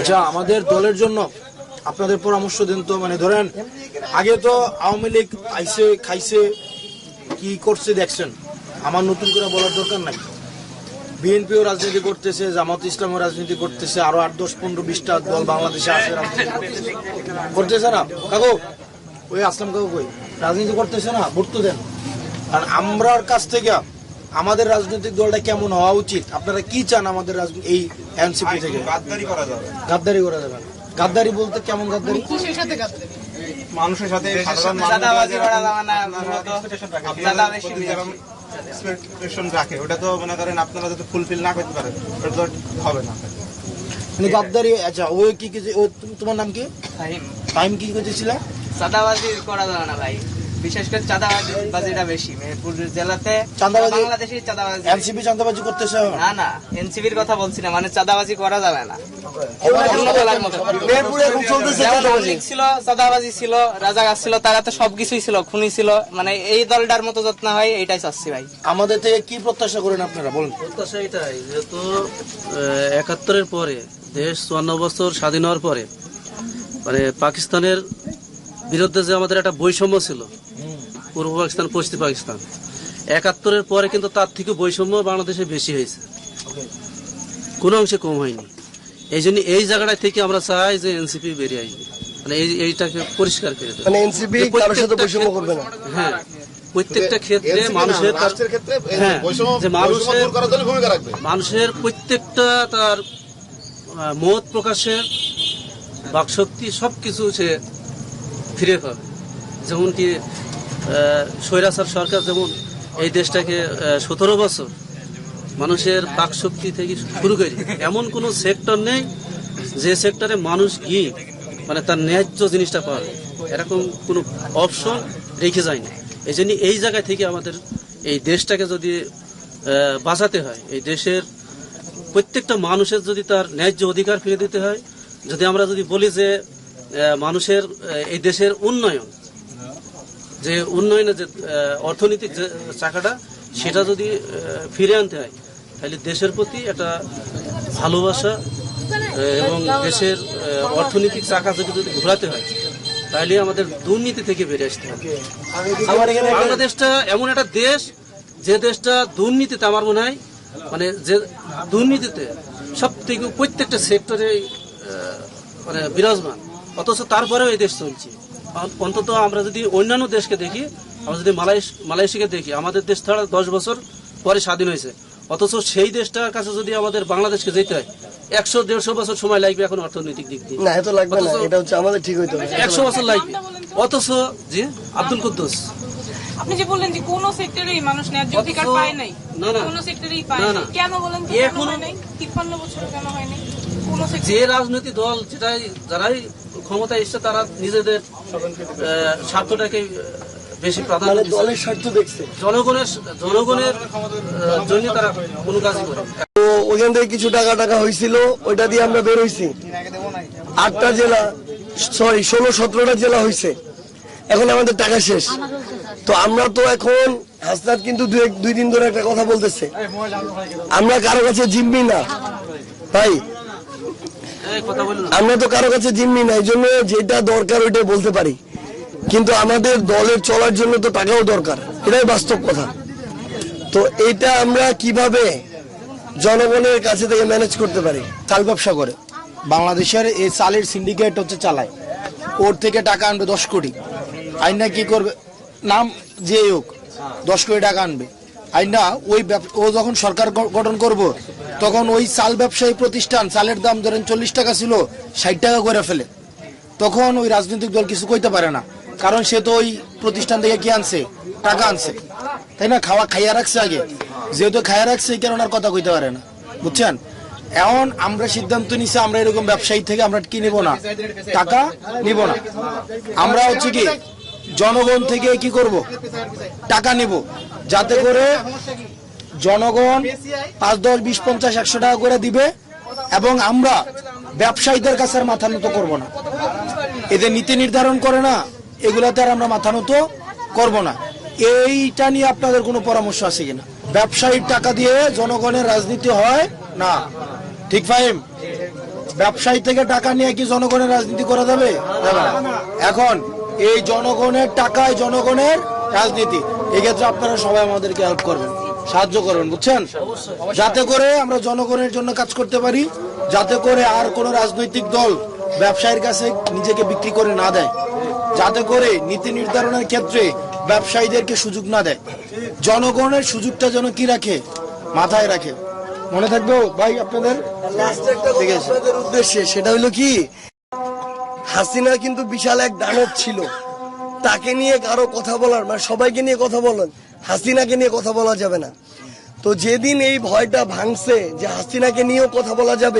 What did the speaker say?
আচ্ছা আমাদের দলের জন্য আপনাদের পরামর্শ দেন তো মানে ধরেন, আগে তো আওয়ামী লীগ আইসে, খাইছে, কি করছে দেখছেন? আমার নতুন করে বলার দরকার নাই। বিএনপিও রাজনীতি করতেছে, জামাত ইসলামও রাজনীতি করতেছে, আরও আট, দশ, পনেরো, বিশটা দল বাংলাদেশে আছে করতেছে। না? কাকু, ওই আসলাম কাকু কই? রাজনীতি করতেছে না? ভোট তো দেন। আর আমরার কাছ থেকে আমাদের রাজনৈতিক দলটা কেমন হওয়া উচিত? আপনারা কি চান আমাদের এই এনসিপি থেকে। গাদ্দারি করা যাবে গাদ্দারি করা যাবে। গাদ্দারি বলতে কেমন গাদ্দারি? মানুষের সাথে সাধারণ চাঁদাবাজি করা যাবে না, বেশি রাখে। ওটা তো মনে করেন আপনারা যদি ফুলফিল না করতে পারেন ওটা তো হবে না। মানে গাদ্দারি আচ্ছা ও কি কি ও তোমার নাম কি? টাইম কি করতেছিল চাঁদাবাজি করা যাবে না ভাই। বিশেষ করে চাঁদাবাজি বাজিটা বেশি। মেহেরপুর জেলাতে বাংলাদেশি চাঁদাবাজি। এনসিপি চাঁদাবাজি করতেছে? না না এনসিবির কথা বলছি না মানে চাঁদাবাজি করা যাবে না। চাঁদাবাজি। ছিল ছিল তারা তো সবকিছুই ছিল খুনি ছিল। মানে এই দলটার মতো যত্ন হয় এইটাই চাচ্ছি ভাই। আমাদের থেকে কি প্রত্যাশা করেন আপনারা বলুন? প্রত্যাশা এটাই যেহেতু আহ, একাত্তরের পরে দেশ চুয়ান্ন বছর স্বাধীন হওয়ার পরে মানে পাকিস্তানের বিরুদ্ধে যে আমাদের একটা বৈষম্য ছিল পূর্ব পাকিস্তান পশ্চিম পাকিস্তান। একাত্তরের পরে কিন্তু তার থেকে বৈষম্য বাংলাদেশে বেশি হয়েছে। কোনো অংশে কম হয়নি। এই জন্য এই জায়গাটা থেকে আমরা চাই যে এনসিপি বেরিয়ে আসবে। মানে এই এইটাকে পরিষ্কার করে দেবে। মানে এনসিপি কারোর সাথে প্রত্যেকটা বৈষম্য ক্ষেত্রে- করবে না। হ্যাঁ প্রত্যেকটা ক্ষেত্রে মানুষের হ্যাঁ, যে মানুষের- মানুষের প্রত্যেকটা তার মত প্রকাশের বাকশক্তি সব কিছু সে ফিরে পাবে। যেমন কি আহ, স্বৈরাচার সরকার যেমন এই দেশটাকে সতেরো বছর মানুষের বাকশক্তি থেকে শুরু করে, এমন কোনো সেক্টর নেই যে সেক্টরে মানুষ গিয়ে মানে তার ন্যায্য জিনিসটা পাবে। এরকম কোনো অপশন রেখে যায় না এই জন্য এই জায়গা থেকে আমাদের এই দেশটাকে যদি বাঁচাতে হয়, এই দেশের প্রত্যেকটা মানুষের যদি তার ন্যায্য অধিকার ফিরে দিতে হয়, যদি আমরা যদি বলি যে মানুষের এই দেশের উন্নয়ন যে উন্নয়নের যে অর্থনৈতিক যে চাকাটা সেটা যদি ফিরে আনতে হয় তাহলে দেশের প্রতি একটা ভালোবাসা এবং দেশের অর্থনৈতিক চাকা যদি যদি ঘোরাতে হয় তাহলে আমাদের দুর্নীতি থেকে বেরিয়ে আসতে হবে। বাংলাদেশটা এমন একটা দেশ যে দেশটা দুর্নীতিতে আমার মনে হয় মানে যে দুর্নীতিতে সব থেকে প্রত্যেকটা সেক্টরে মানে বিরাজমান অথচ তারপরেও এই দেশ চলছে। অন্তত আমরা যদি অন্যান্য দেশকে দেখি আমরা যদি মালয়েশ মালয়েশিয়াকে দেখি আমাদের দেশ ছাড়া দশ বছর পরে স্বাধীন হয়েছে। অথচ সেই দেশটার কাছে যদি আমাদের বাংলাদেশকে যেতে হয় একশো দেড়শো বছর সময় লাগবে এখন অর্থনৈতিক দিক দিয়ে। না এত লাগবে না অথচ- এটা হচ্ছে আমাদের ঠিক হইতে হবে। একশো বছর লাগবে। অথচ জি আব্দুল কুদ্দুস। আপনি যে বললেন যে কোন সেক্টরেই মানুষ ন্যায্য অধিকার পায় নাই না, না। কোন সেক্টরেই পায় না, কেন বলেন তো কেন হয় নাই? তিপ্পান্ন বছর কেন হয় নাই? যে রাজনৈতিক দল যেটাই যারাই ক্ষমতায় এসছে তারা নিজেদের স্বার্থটাকে বেশি প্রাধান্য মানে দলের স্বার্থ দেখছে। জনগণের জনগণের জন্য তারা কোনো কাজই করে তো ওইখান থেকে কিছু টাকা টাকা হয়েছিল ওইটা দিয়ে আমরা বের হয়েছি আটটা জেলা সরি ষোলো সতেরোটা জেলা হয়েছে এখন আমাদের টাকা শেষ। তো আমরা তো এখন হাসনাত কিন্তু দুই এক- দুই দিন ধরে একটা কথা বলতেছে। আমরা কারও কাছে জিম্মি না। ভাই বলুন আমরা তো কারও কাছে জিম্মি না এই জন্য যেটা দরকার ওইটাই বলতে পারি। কিন্তু আমাদের দলের চলার জন্য তো টাকাও দরকার, এটাই বাস্তব কথা। তো এটা আমরা কীভাবে জনগণের কাছে থেকে ম্যানেজ করতে পারি? চাল ব্যবসা করে। বাংলাদেশের এই চালের সিন্ডিকেট হচ্ছে চালায়। ওর থেকে টাকা আনবে দশ কোটি। আইনা কি করবে? নাম যে হোক, দশ কোটি টাকা আনবে। আইনা, ওই ও যখন সরকার গঠন করব, তখন ওই চাল ব্যবসায়ী প্রতিষ্ঠান, চালের দাম ধরেন চল্লিশ টাকা ছিল, ষাট টাকা করে ফেলে। তখন ওই রাজনৈতিক দল কিছু কইতে পারে না, কারণ সে তো ওই প্রতিষ্ঠান থেকে কি আনছে? টাকা আনছে। তাই না? খাওয়া খাইয়া রাখছে আগে। যেহেতু খাইয়া রাখছে, এই কারণে আর কথা কইতে পারে না। বুঝছেন? এখন আমরা সিদ্ধান্ত নিছি, আমরা এরকম ব্যবসায়ী থেকে আমরা কি নিব না, টাকা নিব না। আমরা হচ্ছে কি জনগণ থেকে কি করব? টাকা নিব। যাতে করে জনগণ পাঁচ, দশ, বিশ, পঞ্চাশ, একশো টাকা করে দিবে এবং আমরা ব্যবসায়ীদের কাছে আর মাথা নত করব না। এদের নীতি নির্ধারণ করে না, এগুলাতে আর আমরা মাথা নত করব না। এইটা নিয়ে আপনাদের কোনো পরামর্শ আছে কিনা? ব্যবসায়ীর টাকা দিয়ে জনগণের রাজনীতি হয় না? ঠিক ফাহিম? ব্যবসায়ী থেকে টাকা নিয়ে কি জনগণের রাজনীতি করা যাবে? এখন এই জনগণের টাকায় জনগণের রাজনীতি। এক্ষেত্রে আপনারা সবাই আমাদেরকে হেল্প করবেন সাহায্য করবেন বুঝছেন? যাতে করে আমরা জনগণের জন্য কাজ করতে পারি যাতে করে আর কোন রাজনৈতিক দল ব্যবসায়ীর কাছে নিজেকে বিক্রি করে না দেয়। যাতে করে নীতি নির্ধারণের ক্ষেত্রে ব্যবসায়ীদেরকে সুযোগ না দেয়। জনগণের সুযোগটা যেন কি রাখে? মাথায় রাখে। মনে থাকবে ভাই আপনাদের? ঠিক আছে। উদ্দেশ্যে সেটা হলো কি? হাসিনা কিন্তু বিশাল এক দানব ছিল। তাকে নিয়ে কারও কথা বলার মানে সবাইকে নিয়ে কথা বলেন, হাসিনাকে নিয়ে কথা বলা যাবে না। তো যেদিন এই ভয়টা ভাঙছে যে হাসিনাকে নিয়েও কথা বলা যাবে